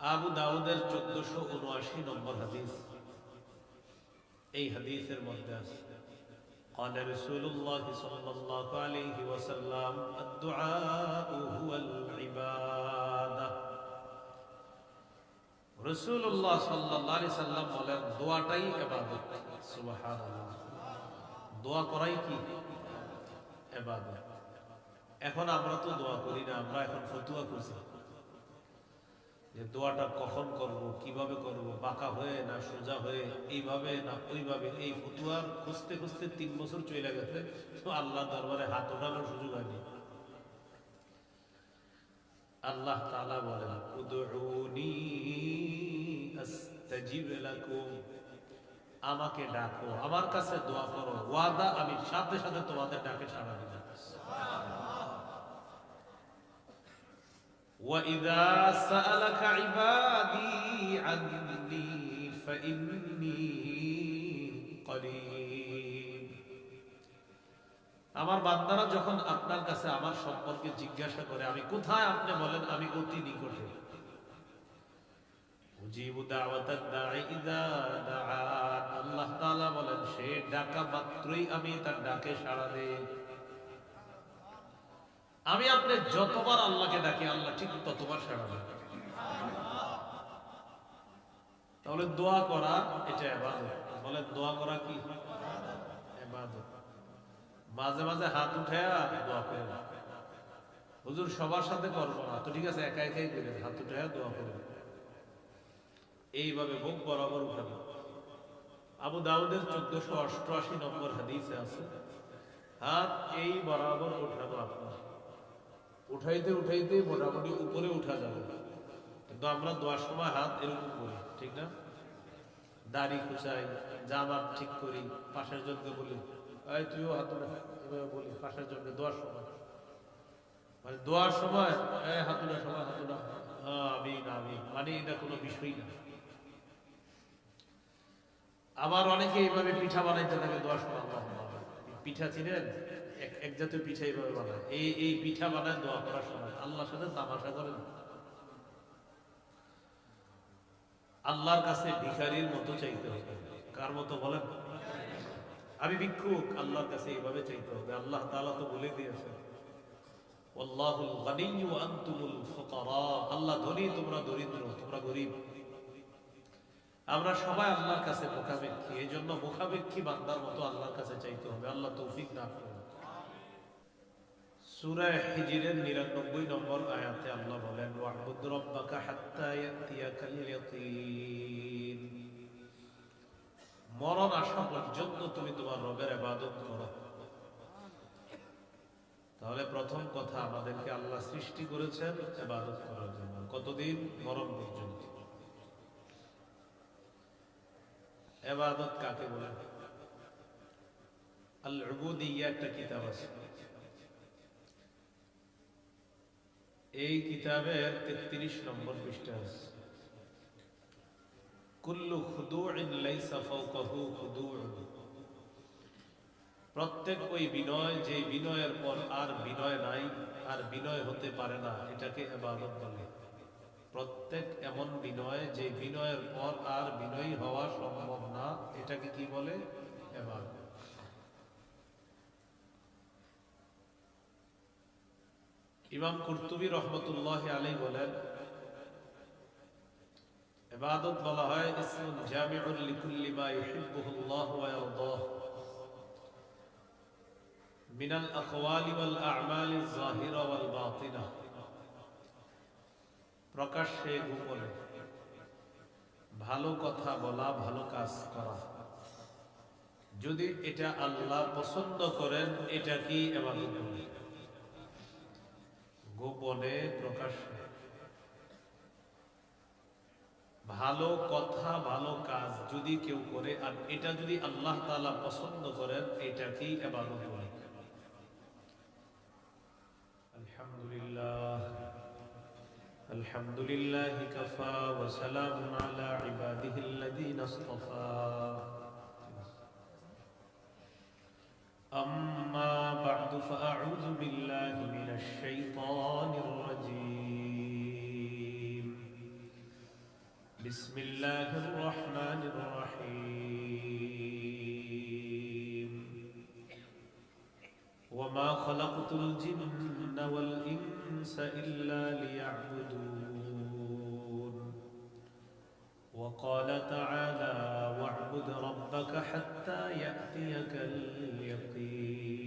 আবু দাউদের চোদ্দশো উনআশি নম্বর হাদিস এই হাদিসের মধ্যে আছে قال رسول الله صلى الله عليه وسلم الدعاء هو العبادة রসুল্লাহ সাল্লাহ সাল্লাম বলেন দোয়াটাই এবাদত সুবহানাল্লাহ দোয়া করাই কি এবাদত এখন আমরা তো দোয়া করি না আমরা এখন ফতুয়া করছি যে দোয়াটা কখন করব, কীভাবে করব বাঁকা হয়ে না সোজা হয়ে, এইভাবে না ওইভাবে, এই ফতুয়ার খুঁজতে খুঁজতে তিন বছর চলে গেছে, তো আল্লাহ দরবারে হাত ওঠানোর সুযোগ হয়নি। আল্লাহ তাআলা বলেন লাকুম। আমাকে ডাকো, আমার কাছে দোয়া করো, ওয়াদা আমি সাথে সাথে তোমাদের ডাকে সাড়া দিব وإذا سألك عبادي عني فإني قريب আমার বান্দারা যখন আপনার কাছে আমার সম্পর্কে জিজ্ঞাসা করে আমি কোথায় আপনি বলেন আমি অতি নিকটে উজিবু দাওয়াতাদ দাঈ ইযা দাআন আল্লাহ তাআলা বলেন সে ডাকা মাত্রই আমি তার ডাকে সাড়া দেই আমি আপনি যতবার আল্লাহকে ডাকি, আল্লাহ ঠিক ততবার সাড়া দেন তাহলে দোয়া করা, এটা এবাদত। বলে দোয়া করা কি? এবাদত। মাঝে মাঝে হাত উঠে দোয়া করে হুজুর, সবার সাথে করব না। তো ঠিক আছে, একা একাই করে হাত উঠে দোয়া করে এইভাবে বুক বরাবর উঠানো আবু দাউদের চোদ্দশো অষ্টআশি নম্বর হাদিসে আছে, হাত এই বরাবর উঠানো আপনার। উঠাইতে উঠাইতে মোটামুটি উপরে উঠা যাবে। কিন্তু আমরা দোয়ার সময় হাত এরকম করি, ঠিক না? দাড়ি খুচাই জামা ঠিক করি, পাশের জনকে বলি, এই তুইও হাত বলি, পাশের জনকে, দোয়ার সময়। মানে দোয়ার সময় এই হাত সময় হাত উঠা। আমি না আমি মানে এটা কোনো বিষয় না। আবার অনেকে এইভাবে পিঠা বানাইতে থাকে দোয়ার সময় পিঠা চিনেন? এক জাতীয় পিঠা এইভাবে বানায়। এই এই পিঠা বানায় দোয়া করার সময়। আল্লাহর সাথে তামাশা করেন আল্লাহর কাছে ভিখারির মতো চাইতে হবে। কার মতো বলেন? আমি ভিক্ষুক, আল্লাহর কাছে এইভাবে চাইতে হবে। আল্লাহ তাআলা তো বলে দিয়েছে ওয়া আনতুমুল আল্লাহ ধনী, তোমরা দরিদ্র, তোমরা গরিব। আমরা সবাই আল্লাহর কাছে মুখাপেক্ষী। এই জন্য মুখাপেক্ষী বান্দার মতো আল্লাহর কাছে চাইতে হবে। আল্লাহ তৌফিক দান করুন। সূরা হিজরের 99 নম্বর আয়াতে আল্লাহ বলেন ওয়াহবুদ রাব্বাকা হাত্তা ইয়াতিয়াকাল ইয়াকিন মরণ আসা পর্যন্ত তুমি তোমার রবের করো। তাহলে প্রথম কথা, আমাদেরকে আল্লাহ সৃষ্টি করেছেন ইবাদত করার জন্য। কতদিন? মরণ পর্যন্ত। এবাদত কাকে বলে? আল উবুদিয়া একটা কিতাব আছে। এই কিতাবের 33 নম্বর পৃষ্ঠা আছে। কুল্লু খুদুইন লাইসা ফাওকাহু খুদুউন প্রত্যেক ওই বিনয়, যে বিনয়ের পর আর বিনয় নাই, আর বিনয় হতে পারে না, এটাকে ইবাদত বলে। প্রত্যেক এমন বিনয়, যে বিনয়ের পর আর বিনয়ী হওয়া সম্ভব না, এটাকে কি বলে? এবার ইমাম কুর্তুবী রহমতুল্লাহ আলী বলেন, ইবাদত বলা হয়, ইসমুন জামিউল লিকুল্লি মা ইউহিব্বুহুল্লাহু ওয়া ইয়ারদাহ। মিনাল আকওয়ালি ওয়াল আ'মালি যাহিরা ওয়াল বাতিনা। প্রকাশ্যে গোপনে। ভালো কথা বলা, ভালো কাজ করা। যদি এটা আল্লাহ পছন্দ করেন, এটা কি এবাদত গোপনে প্রকাশ্যে ভালো কথা ভালো কাজ যদি কেউ করে আর এটা যদি আল্লাহ তাআলা পছন্দ করেন এটা কি এবাদত বলে আলহামদুলিল্লাহ الحمد لله كفى وسلام على عباده الذين اصطفى أما بعد فأعوذ بالله من الشيطان الرجيم. بسم الله الرحمن الرحيم. وما خلقت الجن والإنس إلا ليعبدون. وقال تعالى واعبد ربك حتى يأتيك اليقين.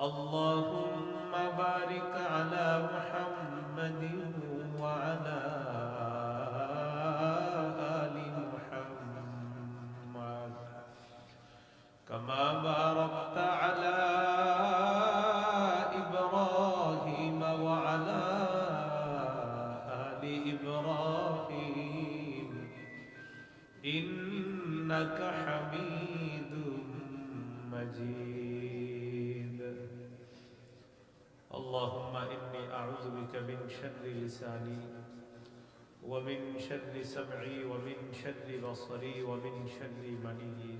اللهم بارك على محمد اللهم إني أعوذ بك من شر لساني ومن شر سمعي ومن شر بصري ومن شر مني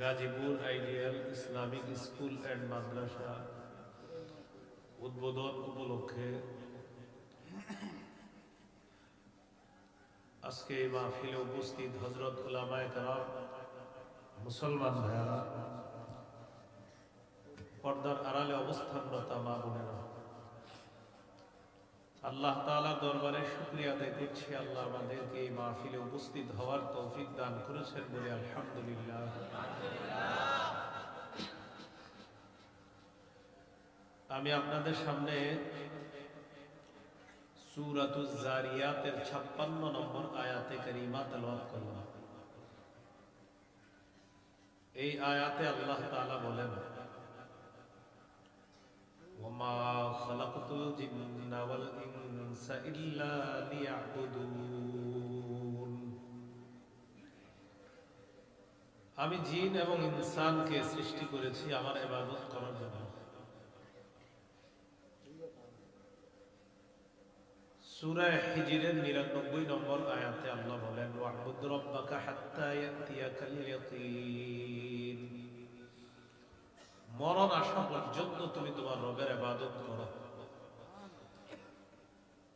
Gazipur Ideal Islamic School and Madrasa উদ্বোধন উপলক্ষে আজকে এই মাহফিলে উপস্থিত হজরত উলামায়ে কেরাম মুসলমান ভাইয়ারা পর্দার আড়ালে অবস্থানরত মা বোনেরা। আল্লাহ তাআলার দরবারে শুকরিয়া আদায় করছি। আল্লাহ আমাদেরকে এই মাহফিলে উপস্থিত হওয়ার তৌফিক দান করেছেন বলে আলহামদুলিল্লাহ। আমি আপনাদের সামনে জারিয়াতের 56 নম্বর আয়াতে কারিমা তেলাওয়াত করলাম। এই আয়াতে আল্লাহ তাআলা বলেন وما خلقت الجن والإنس إلا ليعبدون আমি জিন এবং ইনসানকে সৃষ্টি করেছি আমার ইবাদত করার জন্য সূরা হিজরের 99 নম্বর আয়াতে আল্লাহ বলেন ওয়া'বুদ রাব্বাকা হাত্তা ইয়াতিয়াকাল ইয়াকিন মরণ আসা পর্যন্ত তুমি তোমার রবের ইবাদত করো।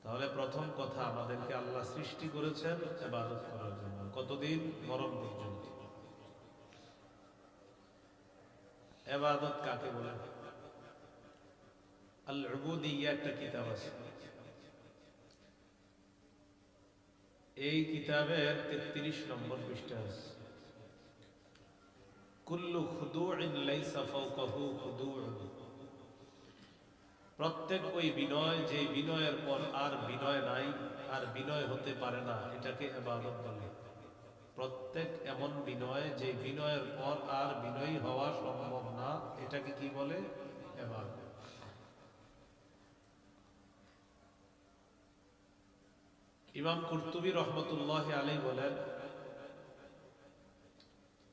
তাহলে প্রথম কথা, আমাদেরকে আল্লাহ সৃষ্টি করেছেন ইবাদত করার জন্য। কতদিন? মরণ পর্যন্ত। ইবাদত কাকে বলে? আল উবুদিয়্যা একটা কিতাব আছে। এই কিতাবের 33 নম্বর পৃষ্ঠা আছে। প্রত্যেক ওই বিনয়, যে বিনয়ের পর আর বিনয় নাই, আর বিনয় হতে পারে না, এটাকে ইবাদত বলে। প্রত্যেক এমন বিনয়, যে বিনয়ের পর আর বিনয়ী হওয়া সম্ভব না, এটাকে কি বলে? ইবাদত ইমাম কুরতুবী রহমতুল্লাহ আলাই বলেন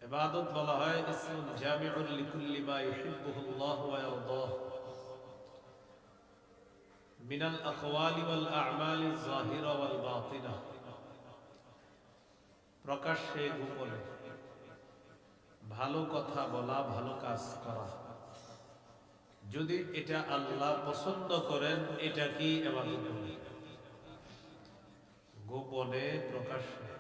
ইবাদত বলা হয় ইসমুন জামিউল লিকুল্লি মা ইউহিব্বুহুল্লাহ ওয়া ইয়ারদাহ। মিনাল আকওয়ালি ওয়াল আ'মালি যাহিরা ওয়াল বাতিনা। প্রকাশ্যে গোপনে। ভালো কথা বলা, ভালো কাজ করা। যদি এটা আল্লাহ পছন্দ করেন, এটা কি গোপনে, প্রকাশ্যে।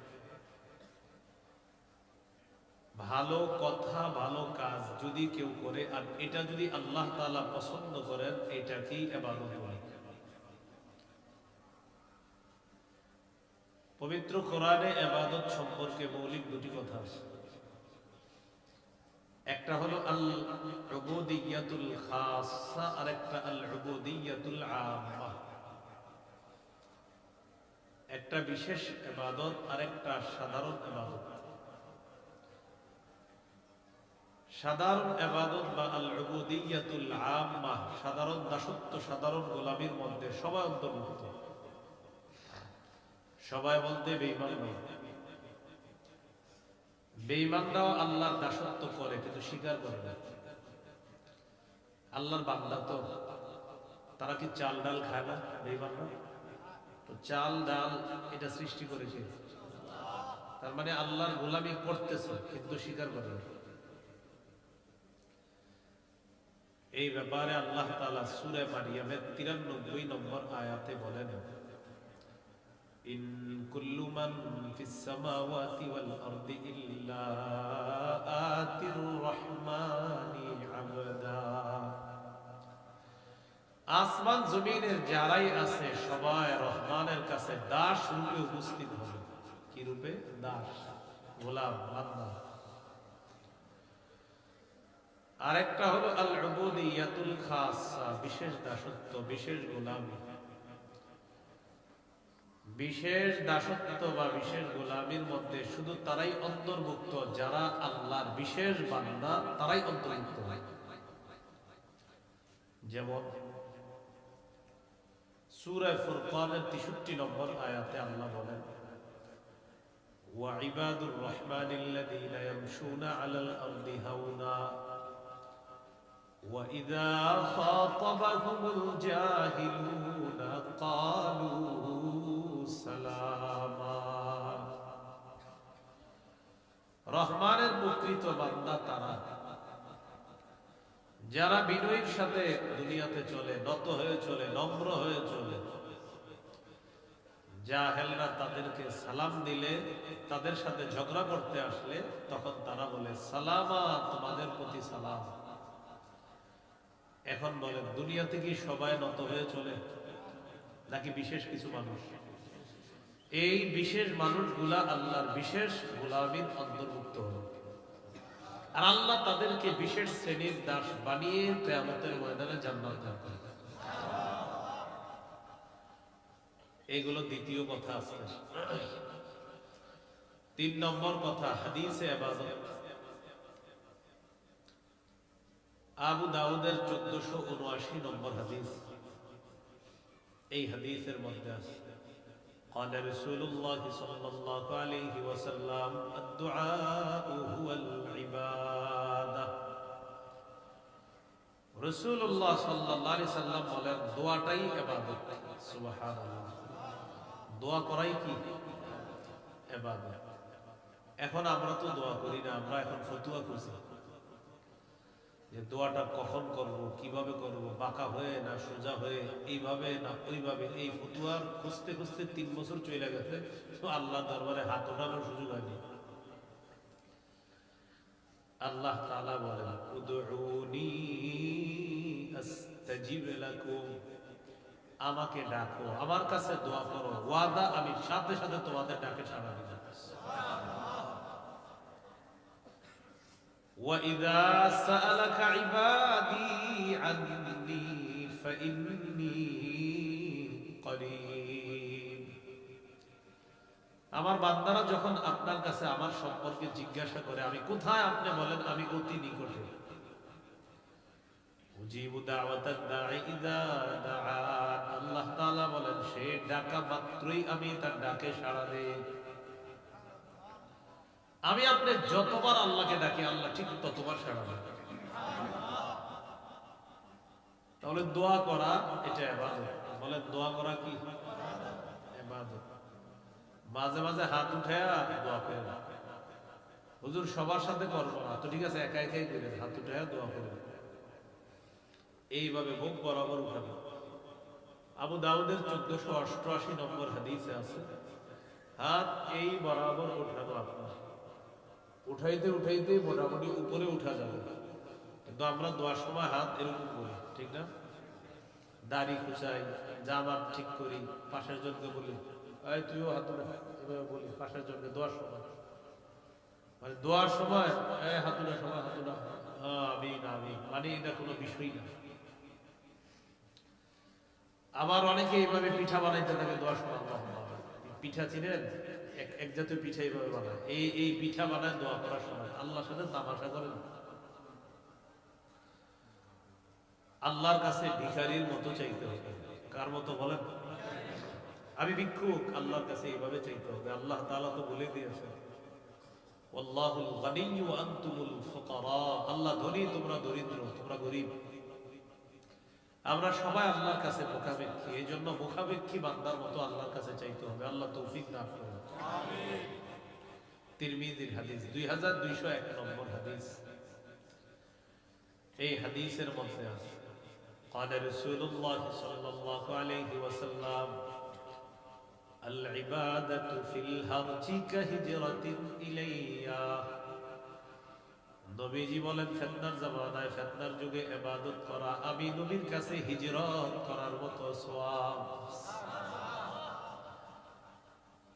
ভালো কথা, ভালো কাজ যদি কেউ করে, আর এটা যদি আল্লাহ তাআলা পছন্দ করেন, এটা কি বলে? পবিত্র কোরআনে ইবাদত সম্পর্কে মৌলিক দুটি কথা আছে। একটা হলো আল উবুদিয়াতুল খাসসা আর একটা আল উবুদিয়াতুল আম্মা। একটা বিশেষ ইবাদত আর একটা সাধারণ ইবাদত। সাধারণ ইবাদত বা আল উবুদিয়াতুল আম্মা, সাধারণ দাসত্ব, সাধারণ গোলামির মধ্যে সবাই অন্তর্ভুক্ত। সবাই বলতে বেইমান নয় বেইমানরাও আল্লাহর দাসত্ব করে, কিন্তু স্বীকার করে না। আল্লাহর বান্দা তো, তারা কি চাল ডাল খায় না বেইমানরা তো চাল ডাল এটা সৃষ্টি করেছে। তার মানে আল্লাহর গোলামি করতেছে, কিন্তু স্বীকার করে না। এই ব্যাপারে আল্লাহ তাআলা সূরা মারিয়ামের 93 নম্বর আয়াতে বলেন মান আসমান জমিনের যারাই আছে, সবাই রহমানের কাছে দাস রূপে উপস্থিত হবে। কি রূপে? দাস, গোলাম, বান্দা। আরেকটা হলো আল উবুদিয়াতুল খাসা বিশেষ দাসত্ব বিশেষ গোলামি বিশেষ দাসত্ব বা বিশেষ গোলামির মধ্যে শুধু তারাই অন্তর্ভুক্ত যারা আল্লাহর বিশেষ বান্দা তারাই অন্তর্ভুক্ত হয় যেমন সূরা ফুরকানের 63 নম্বর আয়াতে আল্লাহ বলেন وعباد الرحمن الذين يمشون على الأرض هونا وإذا خاطبهم الجاهلون قالوا سلاما রহমানের প্রকৃত বান্দা তারা যারা বিনয়ের সাথে দুনিয়াতে চলে নত হয়ে চলে নম্র হয়ে চলে জাহেলরা তাদেরকে সালাম দিলে তাদের সাথে ঝগড়া করতে আসলে তখন তারা বলে সালামা তোমাদের প্রতি সালাম এখন বলে দুনিয়াতে কি সবাই নত হয়ে চলে? নাকি বিশেষ কিছু মানুষ? এই বিশেষ মানুষগুলা আল্লাহর বিশেষ গোলামির অন্তর্ভুক্ত হল। আর আল্লাহ তাদেরকে বিশেষ শ্রেণির দাস বানিয়ে কেয়ামতের ময়দানে জান্নাত দান করে এগুলো দ্বিতীয় কথা আছে তিন নম্বর কথা, হাদিসে আবাদত। আবু দাউদের চোদ্দশো উনআশি নম্বর হাদিস এই হাদিসের মধ্যে আছে قال رسول الله صلى الله عليه وسلم الدعاء هو العبادة رسول الله صلى الله عليه وسلم বলেন দোয়াটাই ইবাদত সুবহানাল্লাহ দোয়া করাই কি ইবাদত এখন আমরা তো দোয়া করি না আমরা এখন ফতুয়া খুঁজি যে দোয়াটা কখন করব, কীভাবে করব, বাঁকা হয়ে না সোজা হয়ে, এইভাবে না ওইভাবে, এই ফতুয়ার খুঁজতে খুঁজতে তিন বছর চলে গেছে, তো আল্লাহ দরবারে হাত ওঠানোর সুযোগ হয়নি। আল্লাহ তাআলা বলেন আমাকে ডাকো, আমার কাছে দোয়া করো, ওয়াদা আমি সাথে সাথে তোমাদের ডাকে সাড়া দিলাম। وإذا سألك عبادي عني فإني قريب আমার বান্দারা যখন আপনার কাছে আমার সম্পর্কে জিজ্ঞাসা করে আমি কোথায় আপনি বলেন আমি অতি নিকটে উজিবু দাওয়াতাদ দাঈ ইযা দাআন আল্লাহ তাআলা বলেন সে ডাকা মাত্রই আমি তার ডাকে সাড়া দেই আমি আপনি যতবার আল্লাহকে ডাকি, আল্লাহ ঠিক ততবার দেন তাহলে দোয়া করা, এটা বলে দোয়া করা কি? মাঝে মাঝে হাত উঠে হুজুর, সবার সাথে করব না। তো ঠিক আছে একা একাই করে হাত উঠে দোয়া এইভাবে মুখ বরাবর উঠাবে আবু দাউদের চোদ্দশো অষ্টআশি নম্বর হাদিসে আছে, হাত এই বরাবর উঠানো আপনার। উঠাইতে উঠাইতে মোটামুটি উপরে উঠা যাবে। কিন্তু আমরা দোয়ার সময় হাত এরকম করি, ঠিক না? দাড়ি খুচাই জামা ঠিক করি, পাশের জনকে বলি, এই, তুইও হাত এভাবে বলি, পাশের জনকে, দোয়ার সময়। মানে দোয়ার সময় এই হাত সময়, হাত উঠা। আমি না আমি মানে এটা কোনো বিষয় না। আবার অনেকে এইভাবে পিঠা বানাইতে থাকে দোয়ার সময় পিঠা চিনেন? এক জাতীয় পিঠা এইভাবে বানায়। এই এই পিঠা বানায় দোয়া করার সময়। আল্লাহর সাথে তামাশা করেন আল্লাহর কাছে ভিখারির মতো চাইতে হবে। কার মতো বলেন? আমি ভিক্ষুক, আল্লাহর কাছে এইভাবে চাইতে হবে। আল্লাহ তাআলা তো বলে ফুকারা। আল্লাহ ধনী, তোমরা দরিদ্র, তোমরা গরিব। আমরা সবাই আল্লাহর কাছে মুখাপেক্ষী এই জন্য মুখাপেক্ষী বান্দার মতো আল্লাহর কাছে চাইতে হবে আল্লাহ তৌফিক দান করুন তিরমিজির হাদিস দুই হাজার দুইশো এক নম্বর হাদিস এই হাদিসের মধ্যে আছে قال رسول الله صلى الله عليه وسلم العبادة في الهرج كهجرة إلي নবীজি বলেন, ফেতনার জামানায় ফেতনার যুগে ইবাদত করা, আমি নবীর কাছে হিজরত করার মতো সওয়াব।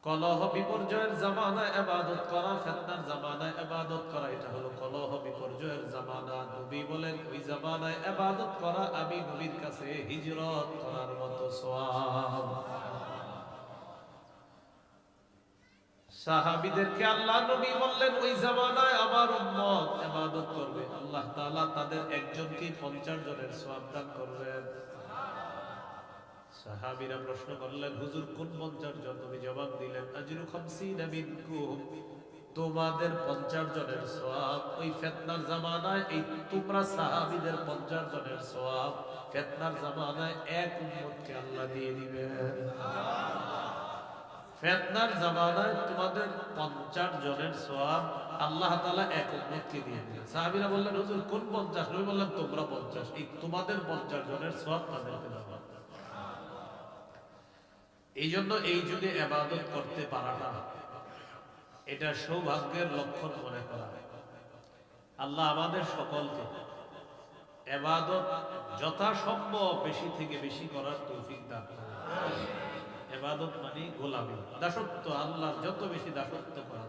কলহ বিপর্যয়ের জামানায় এবাদত করা, ফেতনার জামানায় এবাদত করা, এটা হলো কলহ বিপর্যয়ের জামানা। নবী বলেন, ওই জামানায় এবাদত করা, আমি নবীর কাছে হিজরত করার মতো সওয়াব। সাহাবীদেরকে আল্লাহ নবী বললেন, ওই জামানায় আমার উম্মত ইবাদত করবে। আল্লাহ তাআলা তাদের একজনকে 50 জনের সওয়াব দান করবেন। সাহাবীরা প্রশ্ন করলেন, হুজুর, কোন 50 জন? নবী জবাব দিলেন, আজরু 50 মিনকুম। তোমাদের 50 জনের সওয়াব ওই ফিতনার জামানায়, এই তোমরা সাহাবীদের 50 জনের সওয়াব ফিতনার জামানায় এক উম্মতকে আল্লাহ দিয়ে দিবেন। ফেতনার জামানায় তোমাদের পঞ্চাশ জনের সওয়াব আল্লাহ তালা এক উম্মতকে দিয়ে দিলেন। সাহাবীরা বললেন, হুজুর, কোন পঞ্চাশ? নবী বললেন, তোমরা পঞ্চাশ। এই তোমাদের পঞ্চাশ জনের সওয়াব তাদেরকে এই জন্য এই যুগে এবাদত করতে পারাটা এটা সৌভাগ্যের লক্ষণ মনে করা। আল্লাহ আমাদের সকলকে এবাদত যথাসম্ভব বেশি থেকে বেশি করার তৌফিক দান। এবাদত মানে গোলামি। দাসত্ব আল্লাহর যত বেশি দাসত্ব করা